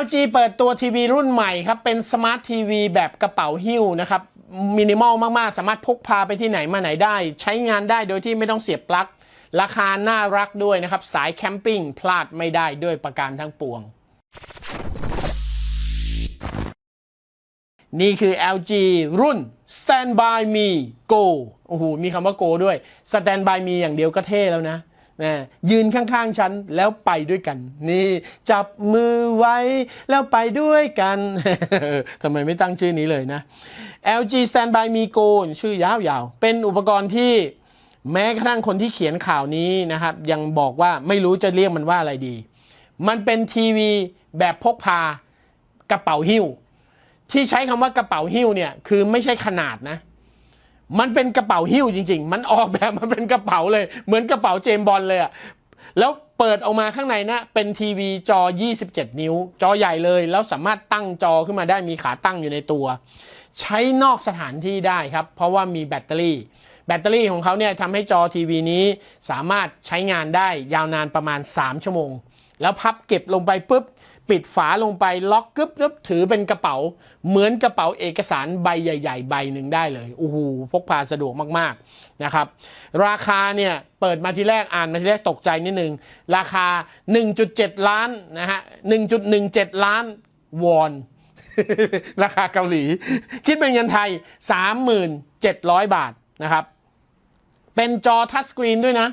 LG เปิดตัวทีวีรุ่นใหม่ครับ เป็นสมาร์ททีวีแบบกระเป๋าหิ้วนะครับ มินิมอลมาก ๆ สามารถพกพาไปที่ไหนมาไหนได้ ใช้งานได้โดยที่ไม่ต้องเสียบปลั๊ก ราคาน่ารักด้วยนะครับ สายแคมปิ้งพลาดไม่ได้ด้วยประการทั้งปวง นี่คือ LG รุ่น Stand by me go โอ้โห มีคำว่า go ด้วย Stand by me อย่างเดียวก็เท่แล้วนะนะ ยืนข้างๆฉันแล้วไปด้วยกัน นี่ จับมือไว้แล้วไปด้วยกันทำไมไม่ตั้งชื่อนี้เลยนะ LG Stand by me go ชื่อยาวๆ เป็นอุปกรณ์ที่แม้กระทั่งคนที่เขียนข่าวนี้นะครับ ยังบอกว่าไม่รู้จะเรียกมันว่าอะไรดี มันเป็นทีวีแบบพกพากระเป๋าหิ้ว ที่ใช้คำว่ากระเป๋าหิ้วเนี่ย คือไม่ใช่ขนาดนะ มันเป็นกระเป๋าหิ้วจริง ๆ มันออกแบบมาเป็นกระเป๋าเลย เหมือนกระเป๋าเจมบอลเลยอะแล้วเปิดออกมาข้างในนะ เป็นทีวีจอ 27 นิ้ว จอใหญ่เลย แล้วสามารถตั้งจอขึ้นมาได้มีขาตั้งอยู่ในตัว ใช้นอกสถานที่ได้ครับ เพราะว่ามีแบตเตอรี่ แบตเตอรี่ของเขาเนี่ยทำให้จอทีวีนี้สามารถใช้งานได้ยาวนานประมาณ 3 ชั่วโมง แล้วพับเก็บลงไปปุ๊บ ปิดฝาลงไปล็อกกึ๊บกึ๊บถือเป็นกระเป๋า เหมือนกระเป๋าเอกสารใบใหญ่ ๆ ใบหนึ่งได้เลยโอ้โหพกพาสะดวกมากๆนะครับราคาเนี่ยเปิดมาทีแรกอ่านมาทีแรกตกใจนิดนึงราคา 1.7 ล้านนะฮะ1.17 ล้านวอนราคาเกาหลี คิดเป็นเงินไทย 37,000 บาทนะครับ เป็นจอทัชสกรีนด้วยนะ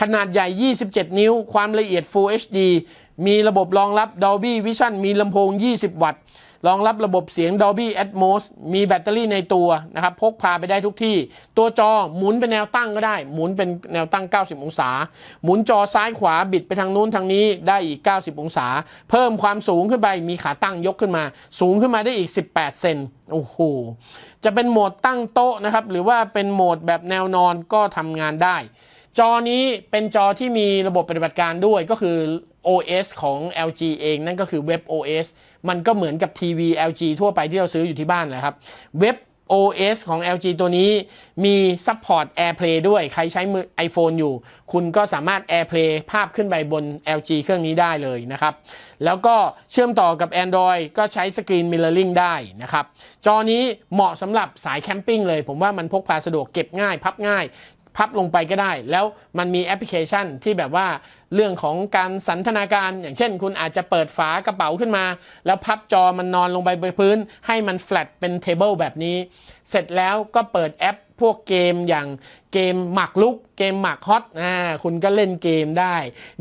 ขนาดใหญ่ 27 นิ้ว ความละเอียด Full HD มีระบบรองรับ Dolby Vision มีลำโพง 20 วัตต์ รองรับระบบเสียง Dolby Atmos มีแบตเตอรี่ในตัวนะครับ พกพาไปได้ทุกที่ ตัวจอหมุนเป็นแนวตั้งก็ได้ หมุนเป็นแนวตั้ง 90 องศา หมุนจอซ้ายขวาบิดไปทางนู้นทางนี้ได้อีก 90 องศา เพิ่มความสูงขึ้นไป มีขาตั้งยกขึ้นมา สูงขึ้นมาได้อีก 18 เซนโอ้โห จะเป็นโหมดตั้งโต๊ะนะครับ หรือว่าเป็นโหมดแบบแนวนอนก็ทำงานได้ จอนี้เป็นจอที่มีระบบปฏิบัติการด้วยก็คือ OS ของ LG เองนั่นก็คือ Web OS มันก็เหมือนกับทีวี LG ทั่วไปที่เราซื้ออยู่ที่บ้านแหละครับ Web OS ของ LG ตัวนี้มี Support AirPlay ด้วย ใครใช้มือ iPhone อยู่ คุณก็สามารถ AirPlay ภาพขึ้นไปบน LG เครื่องนี้ได้เลยนะครับ แล้วก็เชื่อมต่อกับ Android ก็ใช้สกรีน Mirroring ได้นะครับ จอนี้เหมาะสำหรับสายแคมปิ้งเลย ผมว่ามันพกพาสะดวกเก็บง่าย พับง่าย พับลงไปก็ได้ แล้วมันมีแอปพลิเคชันที่แบบว่าเรื่องของการสันทนาการ อย่างเช่น คุณอาจจะเปิดฝากระเป๋าขึ้นมา แล้วพับจอมันนอนลงไปบนพื้น ให้มันแฟลตเป็นเทเบิลแบบนี้ เสร็จแล้วก็เปิดแอป พวกเกมอย่างเกมหมากลุก เกมหมากฮอตอ่าคุณก็เล่นเกมได้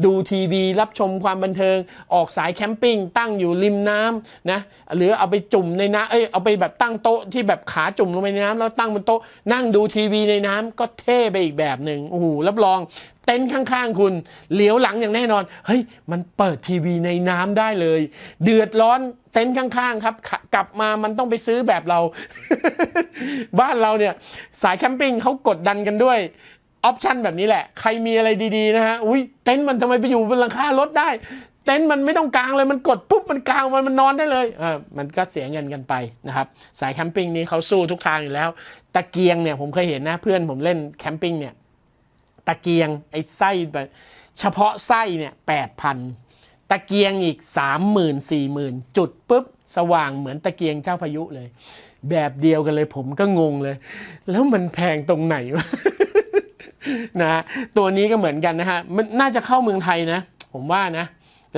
ดูทีวีรับชมความบันเทิง ออกสายแคมปิ้งตั้งอยู่ริมน้ำนะหรือเอาไปจุ่มในน้ำเอ้ยเอาไปแบบตั้งโต๊ะที่แบบขาจุ่มลงไปในน้ำแล้วตั้งบนโต๊ะนั่งดูทีวีในน้ำก็เท่ไปอีกแบบหนึ่งโอ้โหรับรอง เต็นท์ข้างๆ คุณเหลียวหลังอย่างแน่นอน เฮ้ย มันเปิดทีวีในน้ำได้เลย เดือดร้อนเต็นท์ข้างๆ ครับ กลับมามันต้องไปซื้อแบบเรา บ้านเราเนี่ย สายแคมปิ้งเขากดดันกันด้วยออปชันแบบนี้แหละ ใครมีอะไรดีๆ นะฮะอุ้ยเต็นท์มันทำไมไปอยู่บนหลังคารถได้ เต็นท์มันไม่ต้องกลางเลยมันกดปุ๊บมันกลางมันมันนอนได้เลยอ่ามันก็เสียเงินกันไปนะครับสายแคมปิ้งนี้เขาสู้ทุกทางอยู่แล้ว ตะเกียงเนี่ยผมเคยเห็นนะเพื่อนผมเล่นแคมปิ้งเนี่ย ตะเกียงไอ้ไส้เฉพาะไส้เนี่ยแปดพันตะเกียงอีกสามหมื่นสี่หมื่นจุดปุ๊บสว่างเหมือนตะเกียงเจ้าพายุเลย แบบเดียวกันเลยผมก็งงเลย แล้วมันแพงตรงไหนวะนะตัวนี้ก็เหมือนกันนะฮะมันน่าจะเข้าเมืองไทยนะ ผมว่านะ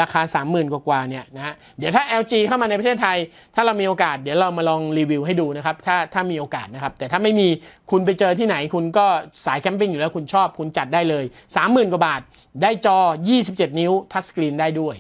ราคา 30,000 กว่าๆเนี่ยนะฮะเดี๋ยวถ้า LG เข้ามาในประเทศไทย ถ้าเรามีโอกาสเดี๋ยวเรามาลองรีวิวให้ดูนะครับ ถ้าถ้ามีโอกาสนะครับ แต่ถ้าไม่มีคุณไปเจอที่ไหนคุณก็สายแคมปิ้งอยู่แล้วคุณชอบคุณจัดได้เลย 30,000 กว่าบาท ได้จอ 27 นิ้วทัชสกรีนได้ด้วย